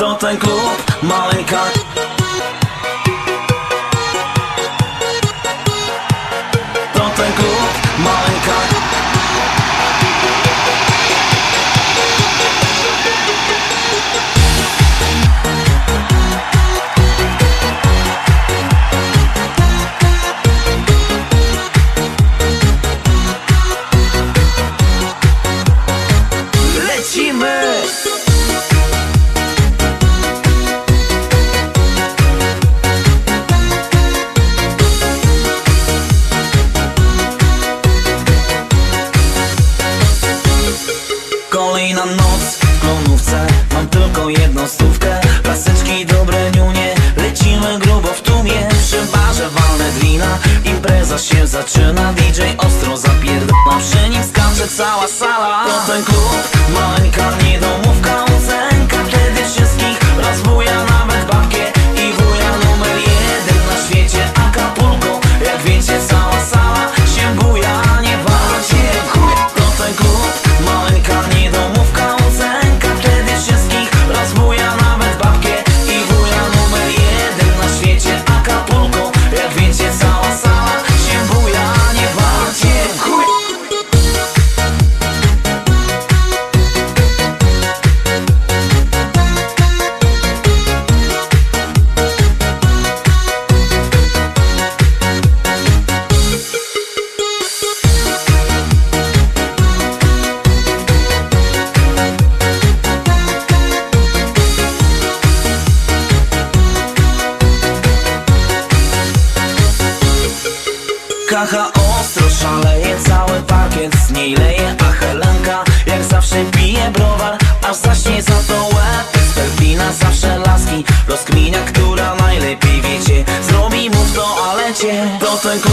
To ten klub, maleńka jedną stówkę. Dobre niunie Lecimy grubo w tłumie. Przy barze walne glina Impreza się zaczyna. DJ ostro zapierdala Przy nim skacze cała sala. To ten klub Kacha ostro szaleje, cały parkiet z niej leje A Helenka jak zawsze pije browar Aż zaśnie za to łeb. Sperpina zawsze laski Rozkminia, która najlepiej wiecie. Zrobi mu w toalecie Majka niedomówka